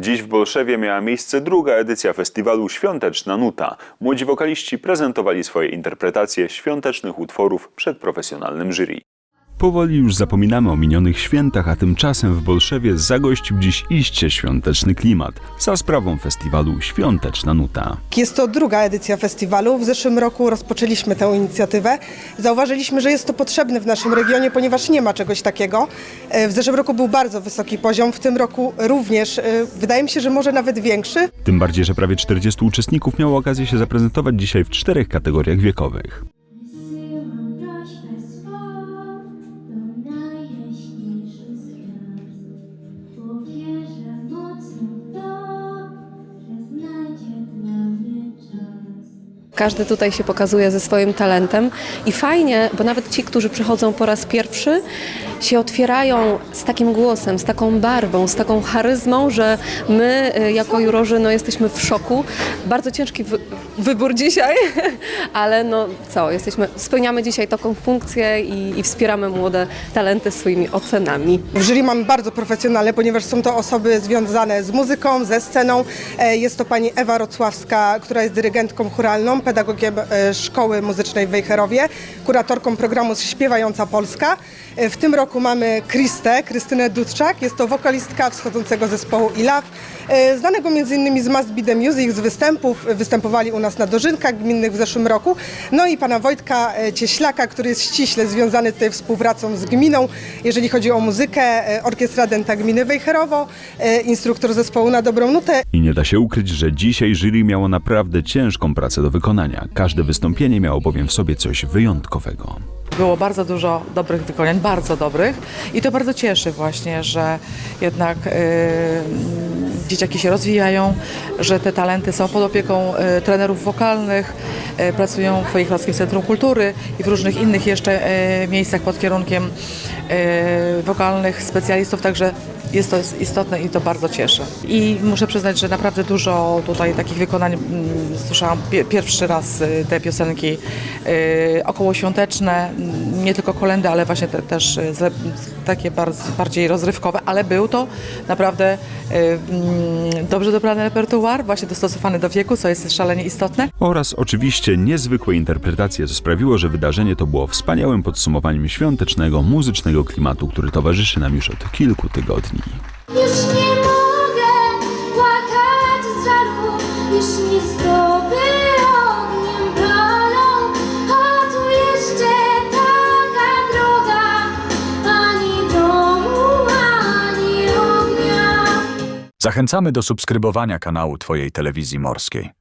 Dziś w Bolszewie miała miejsce druga edycja festiwalu Świąteczna Nuta. Młodzi wokaliści prezentowali swoje interpretacje świątecznych utworów przed profesjonalnym jury. Powoli już zapominamy o minionych świętach, a tymczasem w Bolszewie zagościł dziś iście świąteczny klimat za sprawą festiwalu Świąteczna Nuta. Jest to druga edycja festiwalu. W zeszłym roku rozpoczęliśmy tę inicjatywę. Zauważyliśmy, że jest to potrzebne w naszym regionie, ponieważ nie ma czegoś takiego. E, W zeszłym roku był bardzo wysoki poziom, w tym roku również. e, Wydaje mi się, że może nawet większy. Tym bardziej, że prawie 40 uczestników miało okazję się zaprezentować dzisiaj w czterech kategoriach wiekowych. Każdy tutaj się pokazuje ze swoim talentem. I fajnie, bo nawet ci, którzy przychodzą po raz pierwszy, się otwierają z takim głosem, z taką barwą, z taką charyzmą, że my y, jako jurorzy no, jesteśmy w szoku. Bardzo ciężki wy- wybór dzisiaj, ale no co, jesteśmy, spełniamy dzisiaj taką funkcję i, i wspieramy młode talenty swoimi ocenami. W jury mamy bardzo profesjonalne, ponieważ są to osoby związane z muzyką, ze sceną. E, Jest to pani Ewa Rocławska, która jest dyrygentką churalną, pedagogiem e, Szkoły Muzycznej w Wejherowie, kuratorką programu Śpiewająca Polska. E, W tym roku mamy Kristę, Krystynę Dudczak. Jest to wokalistka wschodzącego zespołu ILAW, e, znanego m.in. z Must Be The Music, z występów. Występowali u nas na dożynkach gminnych w zeszłym roku. No i pana Wojtka e, Cieślaka, który jest ściśle związany tutaj współpracą z gminą, jeżeli chodzi o muzykę. e, Orkiestra Denta Gminy Wejherowo, instruktor zespołu na dobrą nutę. I nie da się ukryć, że dzisiaj jury miało naprawdę ciężką pracę do wykonania. Każde wystąpienie miało bowiem w sobie coś wyjątkowego. Było bardzo dużo dobrych wykonań, bardzo dobrych. I to bardzo cieszy właśnie, że jednak y, dzieciaki się rozwijają, że te talenty są pod opieką y, trenerów wokalnych, y, pracują w Wejherowskim Centrum Kultury i w różnych innych jeszcze y, miejscach pod kierunkiem wokalnych specjalistów, także jest to istotne i to bardzo cieszy. I muszę przyznać, że naprawdę dużo tutaj takich wykonań mm, słyszałam pie- pierwszy raz te piosenki okołoświąteczne, mm, nie tylko kolendy, ale właśnie te, też takie bardziej rozrywkowe, ale był to naprawdę mm, dobrze dobrany repertuar, właśnie dostosowany do wieku, co jest szalenie istotne. Oraz oczywiście niezwykłe interpretacje, co sprawiło, że wydarzenie to było wspaniałym podsumowaniem świątecznego, muzycznego klimatu, który towarzyszy nam już od kilku tygodni. Już nie mogę Zachęcamy do subskrybowania kanału Twojej telewizji morskiej.